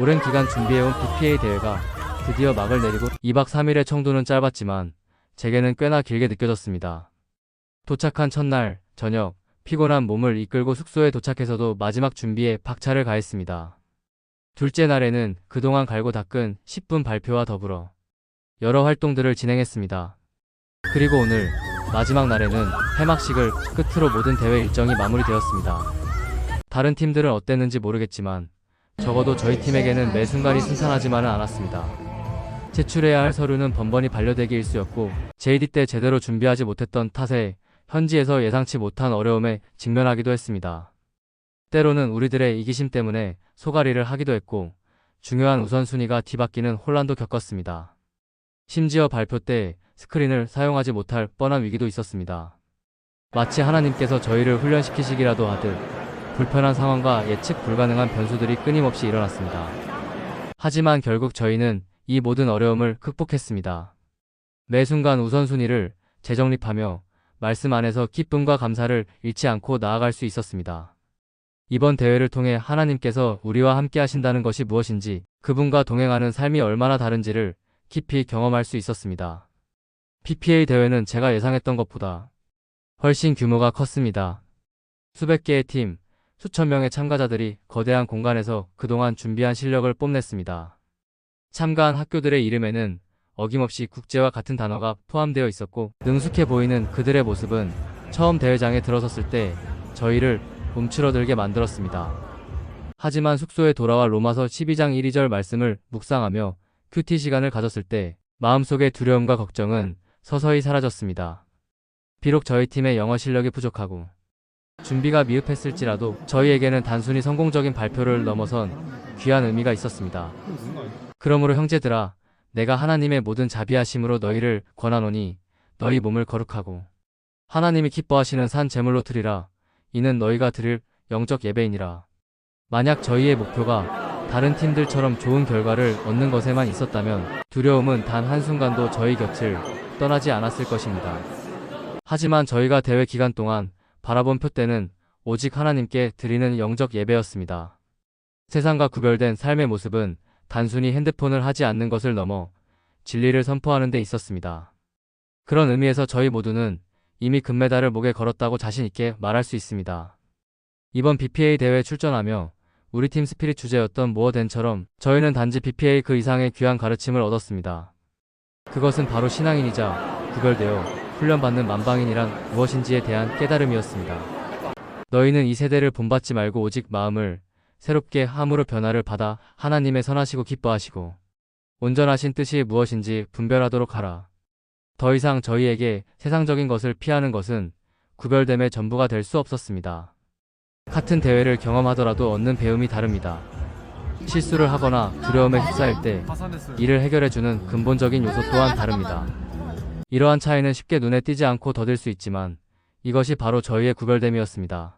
오랜 기간 준비해온 BPA 대회가 드디어 막을 내리고 2박 3일의 청도는 짧았지만 제게는 꽤나 길게 느껴졌습니다. 도착한 첫날 저녁 피곤한 몸을 이끌고 숙소에 도착해서도 마지막 준비에 박차를 가했습니다. 둘째 날에는 그동안 갈고 닦은 10분 발표와 더불어 여러 활동들을 진행했습니다. 그리고 오늘 마지막 날에는 해막식을 끝으로 모든 대회 일정이 마무리되었습니다. 다른 팀들은 어땠는지 모르겠지만 적어도 저희 팀에게는 매 순간이 순탄하지만은 않았습니다. 제출해야 할 서류는 번번이 반려되기 일쑤였고 JD 때 제대로 준비하지 못했던 탓에 현지에서 예상치 못한 어려움에 직면하기도 했습니다. 때로는 우리들의 이기심 때문에 소가리를 하기도 했고 중요한 우선순위가 뒤바뀌는 혼란도 겪었습니다. 심지어 발표 때 스크린을 사용하지 못할 뻔한 위기도 있었습니다. 마치 하나님께서 저희를 훈련시키시기라도 하듯 불편한 상황과 예측 불가능한 변수들이 끊임없이 일어났습니다. 하지만 결국 저희는 이 모든 어려움을 극복했습니다. 매 순간 우선순위를 재정립하며 말씀 안에서 기쁨과 감사를 잃지 않고 나아갈 수 있었습니다. 이번 대회를 통해 하나님께서 우리와 함께 하신다는 것이 무엇인지 그분과 동행하는 삶이 얼마나 다른지를 깊이 경험할 수 있었습니다. PPA 대회는 제가 예상했던 것보다 훨씬 규모가 컸습니다. 수백 개의 팀, 수천 명의 참가자들이 거대한 공간에서 그동안 준비한 실력을 뽐냈습니다. 참가한 학교들의 이름에는 어김없이 국제와 같은 단어가 포함되어 있었고 능숙해 보이는 그들의 모습은 처음 대회장에 들어섰을 때 저희를 움츠러들게 만들었습니다. 하지만 숙소에 돌아와 로마서 12장 1, 2절 말씀을 묵상하며 큐티 시간을 가졌을 때 마음속의 두려움과 걱정은 서서히 사라졌습니다. 비록 저희 팀의 영어 실력이 부족하고 준비가 미흡했을지라도 저희에게는 단순히 성공적인 발표를 넘어선 귀한 의미가 있었습니다. 그러므로 형제들아 내가 하나님의 모든 자비하심으로 너희를 권하노니 너희 몸을 거룩하고 하나님이 기뻐하시는 산 제물로 드리라 이는 너희가 드릴 영적 예배이니라. 만약 저희의 목표가 다른 팀들처럼 좋은 결과를 얻는 것에만 있었다면 두려움은 단 한순간도 저희 곁을 떠나지 않았을 것입니다. 하지만 저희가 대회 기간 동안 바라본 표대는 오직 하나님께 드리는 영적 예배였습니다. 세상과 구별된 삶의 모습은 단순히 핸드폰을 하지 않는 것을 넘어 진리를 선포하는 데 있었습니다. 그런 의미에서 저희 모두는 이미 금메달을 목에 걸었다고 자신있게 말할 수 있습니다. 이번 BPA 대회에 출전하며 우리 팀 스피릿 주제였던 모어댄처럼 저희는 단지 BPA 그 이상의 귀한 가르침을 얻었습니다. 그것은 바로 신앙인이자 구별되어 훈련받는 만방인이란 무엇인지에 대한 깨달음이었습니다. 너희는 이 세대를 본받지 말고 오직 마음을 새롭게 함으로 변화를 받아 하나님의 선하시고 기뻐하시고 온전하신 뜻이 무엇인지 분별하도록 하라. 더 이상 저희에게 세상적인 것을 피하는 것은 구별됨의 전부가 될 수 없었습니다. 같은 대회를 경험하더라도 얻는 배움이 다릅니다. 실수를 하거나 두려움에 휩싸일 때 이를 해결해주는 근본적인 요소 또한 다릅니다. 이러한 차이는 쉽게 눈에 띄지 않고 더딜 수 있지만 이것이 바로 저희의 구별됨이었습니다.